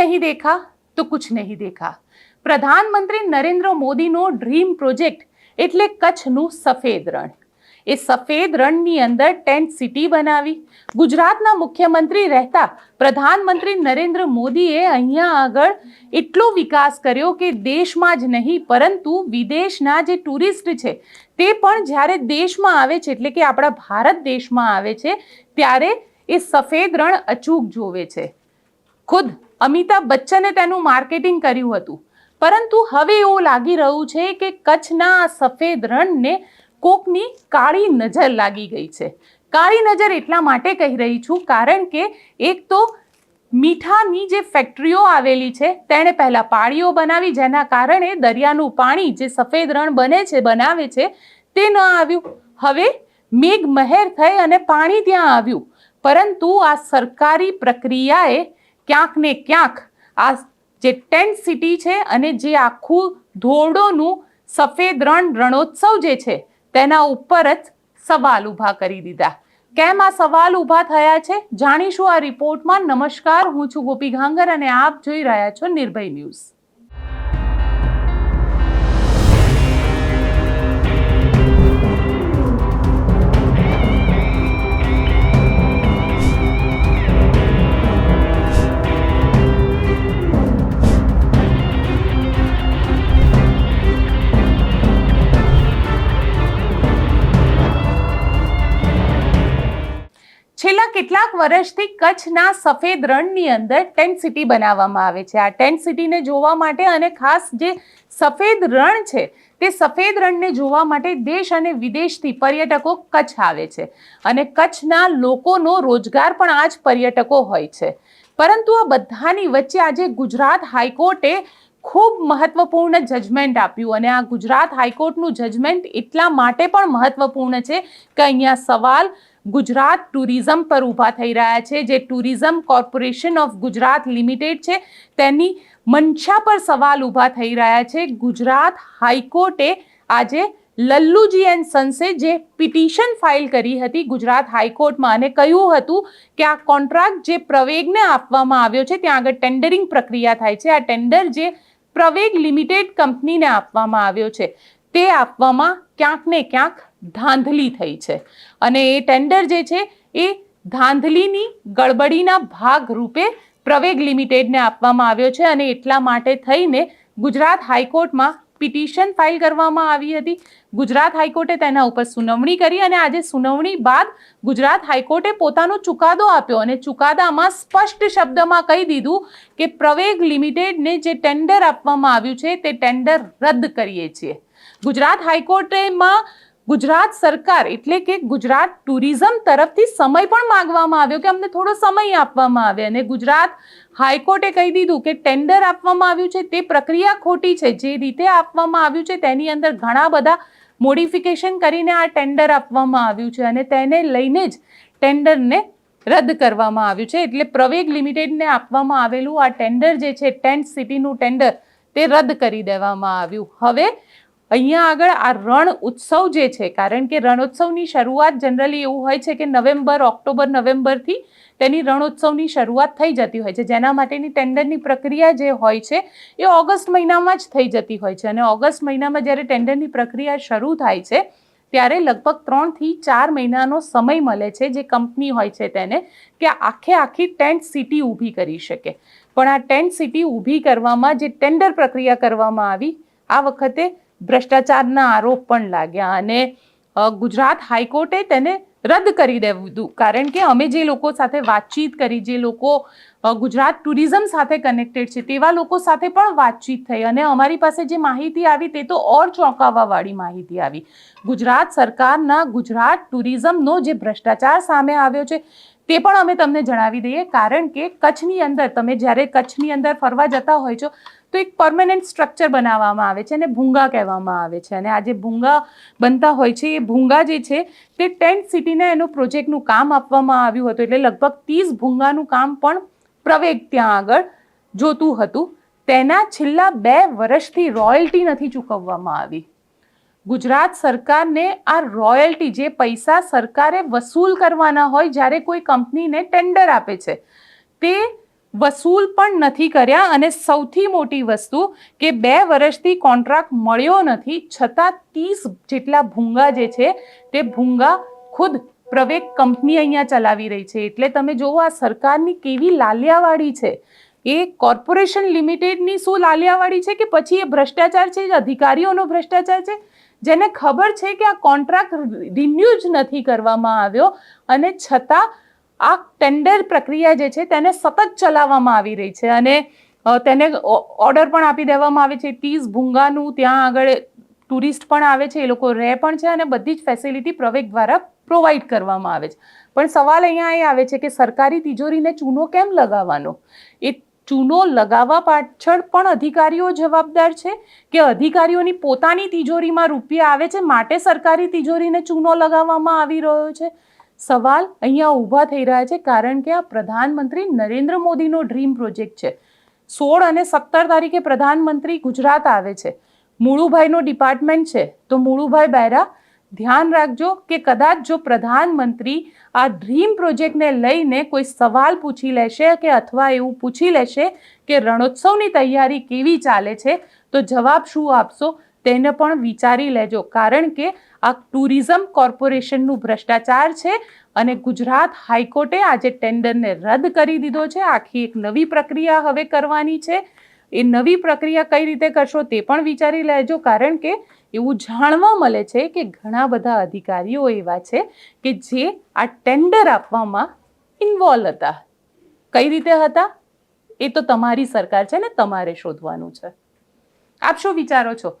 નહીં દેખા તો કુછ નહીં દેખા. પ્રધાનમંત્રી નરેન્દ્ર મોદીનો ડ્રીમ પ્રોજેક્ટ એટલે કચ્છનું સફેદ રણ. એ સફેદ રણની અંદર ટેન્ટ સિટી બનાવી, ગુજરાતના મુખ્યમંત્રી રહેતા પ્રધાનમંત્રી નરેન્દ્ર મોદીએ અહીંયા આગળ એટલો વિકાસ કર્યો કે દેશમાં જ નહીં, પરંતુ વિદેશના જે ટુરિસ્ટ છે, તે પણ જ્યારે દેશમાં આવે છે, એટલે કે આપણા ભારત દેશમાં આવે છે, ત્યારે એ સફેદ રણ અચૂક જોવે છે. ખુદ અમિતાભ બચ્ચને તેનું માર્કેટિંગ કર્યું હતું. પરંતુ હવે એવું લાગી રહ્યું છે કે કચ્છના આ સફેદ રણને કોકની કાળી નજર લાગી ગઈ છે. કાળી નજર એટલા માટે કહી રહી છું કારણ કે એક તો મીઠાની જે ફેક્ટરીઓ આવેલી છે, તેણે પહેલાં પાળીઓ બનાવી જેના કારણે દરિયાનું પાણી જે સફેદ રણ બને છે, બનાવે છે, તે ન આવ્યું. હવે મેઘ મહેર થઈ અને પાણી ત્યાં આવ્યું. પરંતુ આ સરકારી પ્રક્રિયાએ ક્યાંક ને ક્યાંક આ જે ટેન્ટ સિટી છે અને જે આખું ધોરડોનું સફેદ રણ રણોત્સવ જે છે, તેના ઉપર જ સવાલ ઊભા કરી દીધા. કેમ આ સવાલ ઊભા થયા છે? જાણીશું આ રિપોર્ટમાં. નમસ્કાર, હું છું ગોપી ઘાંગર અને આપ જોઈ રહ્યા છો નિર્ભય ન્યૂઝ. છેલ્લા કેટલાક વર્ષથી કચ્છના સફેદ રણની અંદર ટેન્ટ સિટી બનાવવામાં આવે છે. આ ટેન્ટ સિટીને જોવા માટે અને ખાસ જે સફેદ રણ છે, તે સફેદ રણને જોવા માટે દેશ અને વિદેશથી પર્યટકો કચ્છ આવે છે અને કચ્છના લોકોનો રોજગાર પણ આ જ પર્યટકો હોય છે. પરંતુ આ બધાની વચ્ચે આજે ગુજરાત હાઈકોર્ટે ખૂબ મહત્વપૂર્ણ જજમેન્ટ આપ્યું અને આ ગુજરાત હાઈકોર્ટનું જજમેન્ટ એટલા માટે પણ મહત્વપૂર્ણ છે કે અહીંયા સવાલ ગુજરાત ટુરિઝમ પર ઊભા થઈ રહ્યા છે, જે tourism corporation of Gujarat limited છે, તેની મંશા પર સવાલ ઊભા થઈ રહ્યા છે. ગુજરાત હાઈકોર્ટે આજે લલ્લુજી એન્ડ સન્સે જે પિટિશન ફાઇલ કરી હતી ગુજરાત હાઈકોર્ટમાં અને કહ્યું હતું કે આ કોન્ટ્રાક્ટ જે પ્રવેગને આપવામાં આવ્યો છે, ત્યાં આગળ ટેન્ડરિંગ પ્રક્રિયા થાય છે. આ ટેન્ડર જે પ્રવેગ લિમિટેડ કંપનીને આપવામાં આવ્યો છે, તે આપવામાં ક્યાંક ને ક્યાંક ધાંધલી થઈ છે. અને એ ટેન્ડર જે છે, એ ધાંધલીની ગડબડીના ભાગ રૂપે પ્રવેગ લિમિટેડને આપવામાં આવ્યો છે અને એટલા માટે થઈને ગુજરાત હાઈકોર્ટમાં પિટિશન ફાઇલ કરવામાં આવી હતી. ગુજરાત હાઈકોર્ટે તેના ઉપર સુનાવણી કરી અને આજે સુનાવણી બાદ ગુજરાત હાઈકોર્ટે પોતાનો ચુકાદો આપ્યો અને ચુકાદામાં સ્પષ્ટ શબ્દમાં કહી દીધું કે પ્રવેગ લિમિટેડને જે ટેન્ડર આપવામાં આવ્યું છે, તે ટેન્ડર રદ કરીએ છીએ. ગુજરાત હાઈકોર્ટેમાં ગુજરાત સરકાર એટલે કે ગુજરાત ટુરિઝમ તરફથી સમય પણ માંગવામાં આવ્યો કે અમને થોડો સમય આપવામાં આવે. અને ગુજરાત હાઈકોર્ટે કહી દીધું કે ટેન્ડર આપવામાં આવ્યું છે, તે પ્રક્રિયા ખોટી છે. જે રીતે આપવામાં આવ્યું છે, તેની અંદર ઘણા બધા મોડિફિકેશન કરીને આ ટેન્ડર આપવામાં આવ્યું છે અને તેને લઈને જ ટેન્ડરને રદ કરવામાં આવ્યું છે. એટલે પ્રવેગ લિમિટેડને આપવામાં આવેલું આ ટેન્ડર જે છે, ટેન્ટ સિટીનું ટેન્ડર, તે રદ કરી દેવામાં આવ્યું. હવે અહીંયા આગળ આ રણ ઉત્સવ જે છે, કારણ કે રણોત્સવની શરૂઆત જનરલી એવું હોય છે કે નવેમ્બર, ઓક્ટોબર, નવેમ્બરથી તેની રણોત્સવની શરૂઆત થઈ જતી હોય છે. જેના માટેની ટેન્ડરની પ્રક્રિયા જે હોય છે, એ ઓગસ્ટ મહિનામાં જ થઈ જતી હોય છે. અને ઓગસ્ટ મહિનામાં જ્યારે ટેન્ડરની પ્રક્રિયા શરૂ થાય છે, ત્યારે લગભગ ત્રણથી ચાર મહિનાનો સમય મળે છે જે કંપની હોય છે તેને, કે આખે આખી ટેન્ટ સિટી ઊભી કરી શકે. પણ આ ટેન્ટ સિટી ઊભી કરવામાં જે ટેન્ડર પ્રક્રિયા કરવામાં આવી, આ વખતે ભ્રષ્ટાચારના આરોપ પણ લાગ્યા અને ગુજરાત હાઈકોર્ટે તેને રદ કરી દેવું કારણ કે અમે જે લોકો સાથે વાતચીત કરી, જે લોકો ગુજરાત ટુરિઝમ સાથે કનેક્ટેડ છે, તેવા લોકો સાથે પણ વાતચીત થઈ અને અમારી પાસે જે માહિતી આવી તે તો ઓર ચોંકાવવાવાળી માહિતી આવી. ગુજરાત સરકારના ગુજરાત ટુરિઝમનો જે ભ્રષ્ટાચાર સામે આવ્યો છે તે પણ અમે તમને જણાવી દઈએ. કારણ કે કચ્છની અંદર, તમે જ્યારે કચ્છની અંદર ફરવા જતા હોય છો તો એક પરમેનન્ટ સ્ટ્રક્ચર બનાવવામાં આવે છે અને ભૂંગા કહેવામાં આવે છે. અને આ જે ભૂંગા બનતા હોય છે, એ ભૂંગા જે છે, તે ટેન્ટ સિટીને એનું પ્રોજેક્ટનું કામ આપવામાં આવ્યું હતું. એટલે લગભગ ત્રીસ ભૂંગાનું કામ પણ પ્રવેગ ત્યાં આગળ જોતું હતું. તેના છેલ્લા બે વર્ષથી રોયલ્ટી નથી ચૂકવવામાં આવી. ગુજરાત સરકારને આ રોયલ્ટી જે પૈસા સરકારે વસૂલ કરવાના હોય, જ્યારે કોઈ કંપનીને ટેન્ડર આપે છે, તે વસૂલ પણ નથી કર્યા અને સૌથી મોટી વસ્તુ કે બે વર્ષથી કોન્ટ્રાક્ટ મળ્યો નથી, છતાં ત્રીસ જેટલા ભૂંગા જે છે, તે ભૂંગા ખુદ પ્રવેગ કંપની અહીંયા ચલાવી રહી છે. એટલે તમે જોવો આ સરકારની કેવી લાલિયાવાડી છે. એ કોર્પોરેશન લિમિટેડની શું લાલિયાવાડી છે કે પછી એ ભ્રષ્ટાચાર છે અધિકારીઓનો ભ્રષ્ટાચાર છે? જેને ખબર છે કે આ કોન્ટ્રાક્ટ રિન્યુ જ નથી કરવામાં આવ્યો અને છતાં આ ટેન્ડર પ્રક્રિયા જે છે તેને સતત ચલાવવામાં આવી રહી છે અને તેને ઓર્ડર પણ આપી દેવામાં આવે છે. તીસ ભૂંગાનું ત્યાં આગળ ટુરિસ્ટ પણ આવે છે, એ લોકો રહે પણ છે અને બધી જ ફેસિલિટી પ્રવેગ દ્વારા પ્રોવાઈડ કરવામાં આવે છે. પણ સવાલ અહીંયા એ આવે છે કે સરકારી તિજોરીને ચૂનો કેમ લગાવવાનો? એ ચૂનો લગાવવા પાછળ પણ અધિકારીઓ જવાબદાર છે કે અધિકારીઓની પોતાની તિજોરીમાં રૂપિયા આવે છે, માટે સરકારી તિજોરીને ચૂનો લગાવવામાં આવી રહ્યો છે? સવાલ અહીંયા ઊભા થઈ રહ્યા છે કારણ કે આ પ્રધાનમંત્રી નરેન્દ્ર મોદીનો ડ્રીમ પ્રોજેક્ટ છે. સોળ અને સત્તર તારીખે પ્રધાનમંત્રી ગુજરાત આવે છે. મુળુભાઈનો ડિપાર્ટમેન્ટ છે. તો મુળુભાઈ બહેરા ધ્યાન રાખજો કે કદાચ જો પ્રધાનમંત્રી આ ડ્રીમ પ્રોજેક્ટને લઈને કોઈ સવાલ પૂછી લેશે કે અથવા એવું પૂછી લેશે કે રણોત્સવની તૈયારી કેવી ચાલે છે, તો જવાબ શું આપશો? તેને પણ વિચારી લેજો. કારણ કે આ ટુરિઝમ કોર્પોરેશનનું ભ્રષ્ટાચાર છે અને ગુજરાત હાઈકોર્ટે આજે ટેન્ડરને રદ કરી દીધો છે. આખી એક નવી પ્રક્રિયા હવે કરવાની છે. એ નવી પ્રક્રિયા કઈ રીતે કરશો તે પણ વિચારી લેજો. કારણ કે એવું જાણવા મળે છે કે ઘણા બધા અધિકારીઓ એવા છે કે જે આ ટેન્ડર આપવામાં ઇન્વોલ્વ હતા. કઈ રીતે હતા? એ તો તમારી સરકાર છે ને તમારે શોધવાનું છે. આપ શું વિચારો છો?